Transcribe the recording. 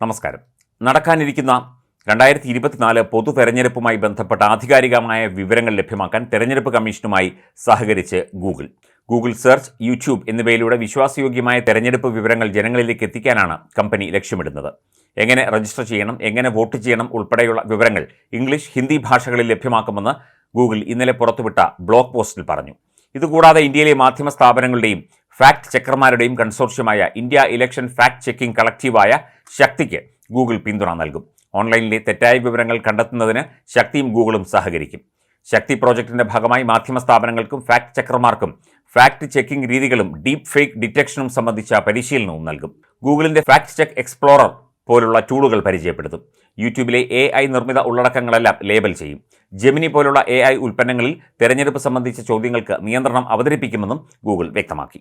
നമസ്കാരം. നടക്കാനിരിക്കുന്ന രണ്ടായിരത്തി ഇരുപത്തിനാല് പൊതു തെരഞ്ഞെടുപ്പുമായി ബന്ധപ്പെട്ട ആധികാരികമായ വിവരങ്ങൾ ലഭ്യമാക്കാൻ തെരഞ്ഞെടുപ്പ് കമ്മീഷനുമായി സഹകരിച്ച് ഗൂഗിൾ. ഗൂഗിൾ സെർച്ച് യൂട്യൂബ് എന്നിവയിലൂടെ വിശ്വാസയോഗ്യമായ തെരഞ്ഞെടുപ്പ് വിവരങ്ങൾ ജനങ്ങളിലേക്ക് എത്തിക്കാനാണ് കമ്പനി ലക്ഷ്യമിടുന്നത്. എങ്ങനെ രജിസ്റ്റർ ചെയ്യണം എങ്ങനെ വോട്ട് ചെയ്യണം ഉൾപ്പെടെയുള്ള വിവരങ്ങൾ ഇംഗ്ലീഷ് ഹിന്ദി ഭാഷകളിൽ ലഭ്യമാക്കുമെന്ന് ഗൂഗിൾ ഇന്നലെ പുറത്തുവിട്ട ബ്ലോഗ് പോസ്റ്റിൽ പറഞ്ഞു. ഇതുകൂടാതെ ഇന്ത്യയിലെ മാധ്യമ സ്ഥാപനങ്ങളുടെയും ഫാക്ട് ചെക്കർമാരുടെയും കൺസോർഷ്യമായ ഇന്ത്യ ഇലക്ഷൻ ഫാക്ട് ചെക്കിംഗ് കളക്റ്റീവായ ശക്തിക്ക് ഗൂഗിൾ പിന്തുണ നൽകും. ഓൺലൈനിലെ തെറ്റായ വിവരങ്ങൾ കണ്ടെത്തുന്നതിന് ശക്തിയും ഗൂഗിളും സഹകരിക്കും. ശക്തി പ്രോജക്റ്റിന്റെ ഭാഗമായി മാധ്യമ സ്ഥാപനങ്ങൾക്കും ഫാക്ട് ചെക്കർമാർക്കും ഫാക്ട് ചെക്കിംഗ് രീതികളും ഡീപ് ഫേക്ക് ഡിറ്റക്ഷനും സംബന്ധിച്ച പരിശീലനവും നൽകും. ഗൂഗിളിന്റെ ഫാക്ട് ചെക്ക് എക്സ്പ്ലോറർ പോലുള്ള ടൂളുകൾ പരിചയപ്പെടുത്തും. യൂട്യൂബിലെ എ ഐ നിർമ്മിത ഉള്ളടക്കങ്ങളെല്ലാം ലേബൽ ചെയ്യും. ജെമിനി പോലുള്ള എ ഐ ഉൽപ്പന്നങ്ങളിൽ തെരഞ്ഞെടുപ്പ് സംബന്ധിച്ച ചോദ്യങ്ങൾക്ക് നിയന്ത്രണം അവതരിപ്പിക്കുമെന്നും ഗൂഗിൾ വ്യക്തമാക്കി.